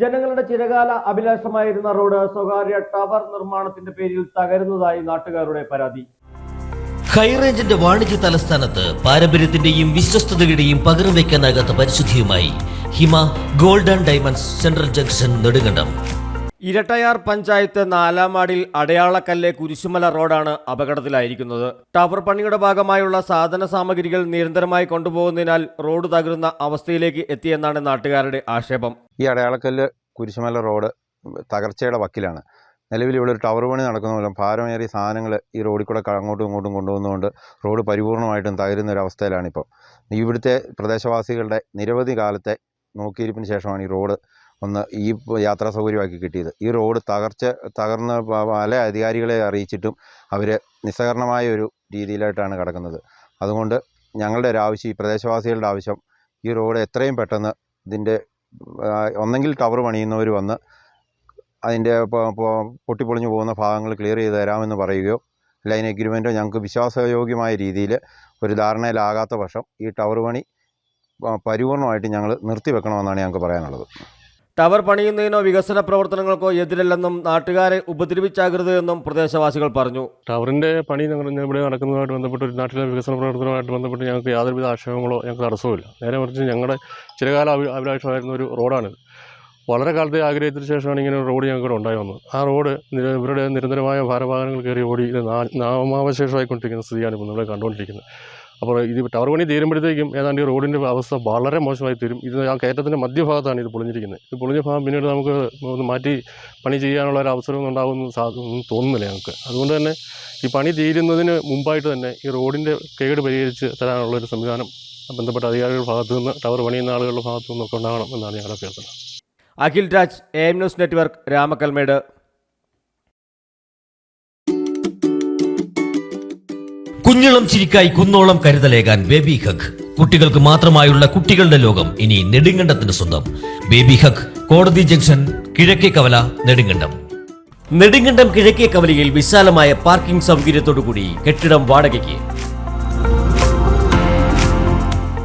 ജനങ്ങളുടെ ചിരകാല അഭിലാഷമായിരുന്ന റോഡ് സ്വകാര്യ ടവർ നിർമ്മാണത്തിന്റെ പേരിൽ തകരുന്നതായി നാട്ടുകാരുടെ പരാതി. ഹൈറേഞ്ചിന്റെ വാണിജ്യ തലസ്ഥാനത്ത് പാരമ്പര്യത്തിന്റെയും വിശ്വസ്തതയുടെയും പകർന്നു വയ്ക്കാനാകാത്ത പരിശുദ്ധിയുമായി Hima gold and diamonds central junction Nedumkandam. Erattayar panchayat നാലാമാടിൽ Adayalakkallu Kurisumala റോഡാണ് അപകടത്തിലായിരിക്കുന്നത്. ടവർ പണിയുടെ ഭാഗമായുള്ള സാധന സാമഗ്രികൾ നിരന്തരമായി കൊണ്ടുപോകുന്നതിനാൽ റോഡ് തകരുന്ന അവസ്ഥയിലേക്ക് എത്തിയെന്നാണ് നാട്ടുകാരുടെ ആക്ഷേപം. ഈ അടയാളക്കല്ല് കുരിശുമല റോഡ് തകർച്ചയുടെ വക്കിലാണ്. നിലവിൽ ഇവിടെ ഒരു ടവർ പണി നടക്കുന്ന മൂലം ഭാരമേറിയ സാധനങ്ങൾ ഈ റോഡിൽ കൂടെ അങ്ങോട്ടും ഇങ്ങോട്ടും കൊണ്ടുപോകുന്നതുകൊണ്ട് റോഡ് പരിപൂർണമായിട്ടും തകരുന്ന ഒരു അവസ്ഥയിലാണിപ്പോൾ ഇവിടുത്തെ പ്രദേശവാസികളുടെ നിരവധി കാലത്തെ നോക്കിയിരിപ്പിന് ശേഷമാണ് ഈ റോഡ് ഒന്ന് ഈ യാത്രാ സൗകര്യമാക്കി കിട്ടിയത്. ഈ റോഡ് തകർച്ച തകർന്ന പല അധികാരികളെ അറിയിച്ചിട്ടും അവർ നിസ്സഹകരണമായ ഒരു രീതിയിലായിട്ടാണ് കിടക്കുന്നത്. അതുകൊണ്ട് ഞങ്ങളുടെ ഒരു ആവശ്യം ഈ പ്രദേശവാസികളുടെ ആവശ്യം ഈ റോഡ് എത്രയും പെട്ടെന്ന് ഇതിന്റെ ഒന്നെങ്കിൽ ടവർ പണിയുന്നവർ വന്ന് അതിന്റെ പൊട്ടിപ്പൊളിഞ്ഞു പോകുന്ന ഭാഗങ്ങൾ ക്ലിയർ ചെയ്ത് തരാമെന്ന് പറയുകയോ ലൈൻ എഗ്രിമെന്റോ ഞങ്ങൾക്ക് വിശ്വാസയോഗ്യമായ രീതിയിൽ ഒരു ധാരണയിലാകാത്ത പക്ഷം ഈ ടവർ പണി പരിപൂർണമായിട്ട് ഞങ്ങൾ നിർത്തിവെക്കണമെന്നാണ് ഞങ്ങൾക്ക് പറയാനുള്ളത്. ടവർ പണിയുന്നതിനോ വികസന പ്രവർത്തനങ്ങൾക്കോ എതിരല്ലെന്നും നാട്ടുകാരെ ഉപദ്രവിച്ചാകരുത് എന്നും പ്രദേശവാസികൾ പറഞ്ഞു. ടവറിന്റെ പണി ഞങ്ങൾ ഇവിടെ നടക്കുന്നതുമായിട്ട് ബന്ധപ്പെട്ട് ഒരു നാട്ടിലെ വികസന പ്രവർത്തനവുമായിട്ട് ബന്ധപ്പെട്ട് ഞങ്ങൾക്ക് യാതൊരുവിധ ആക്ഷേപങ്ങളോ ഞങ്ങൾക്ക് തടസ്സവുമില്ല. നേരെ മറിച്ച് ഞങ്ങളുടെ ചിരകാല കാലം അഭിലാഷമായിരുന്ന ഒരു റോഡാണിത്. വളരെ കാലത്തെ ആഗ്രഹത്തിന് ശേഷമാണ് ഇങ്ങനെ ഒരു റോഡ് ഞങ്ങൾക്ക് ഉണ്ടായി വന്നത്. ആ റോഡ് ഇവരുടെ നിരന്തരമായ ഭാരവാഹനങ്ങൾ കയറി ഓടി നാമാവശേഷമായിക്കൊണ്ടിരിക്കുന്ന സ്ഥിതിയാണ് ഇപ്പോൾ നമ്മളെ കണ്ടുകൊണ്ടിരിക്കുന്നത്. അപ്പോൾ ഇത് ടവർ പണി തീരുമ്പോഴത്തേക്കും ഏതാണ്ട് ഈ റോഡിന്റെ അവസ്ഥ വളരെ മോശമായി തീരും. ഇത് ആ കയറ്റത്തിന്റെ മധ്യഭാഗത്താണ് ഇത് പൊളിഞ്ഞിരിക്കുന്നത്. ഇത് പൊളിഞ്ഞ ഭാഗം പിന്നീട് നമുക്ക് ഒന്ന് മാറ്റി പണി ചെയ്യാനുള്ള ഒരു അവസരം ഉണ്ടാകുമെന്ന് തോന്നുന്നില്ല ഞങ്ങൾക്ക്. അതുകൊണ്ട് തന്നെ ഈ പണി തീരുന്നതിന് മുമ്പായിട്ട് തന്നെ ഈ റോഡിന്റെ കേട് പരിഹരിച്ച് തരാനുള്ളൊരു സംവിധാനം ബന്ധപ്പെട്ട അധികാരികളുടെ ഭാഗത്തു നിന്ന് ടവർ പണിയുന്ന ആളുകളുടെ ഭാഗത്തു നിന്നൊക്കെ ഉണ്ടാകണം എന്നാണ് ഞങ്ങളുടെ അഭ്യർത്ഥന. Akhil Raj A M news network Ramakkalmedu. കുഞ്ഞിളം ചിരിക്കായി കുന്നോളം കരുതലേകാൻ ബേബി ഹഗ്. കുട്ടികൾക്ക് മാത്രമായുള്ള കുട്ടികളുടെ ലോകം ഇനി നെടുങ്കണ്ടത്തിന് സ്വന്തം. ബേബി ഹഗ് കോടതി ജംഗ്ഷൻ കിഴക്കേ കവല നെടുങ്കണ്ടം. നെടുങ്കണ്ടം കിഴക്കേ കവലയിൽ വിശാലമായ പാർക്കിംഗ് സൗകര്യത്തോടുകൂടി കെട്ടിടം വാടകയ്ക്ക്.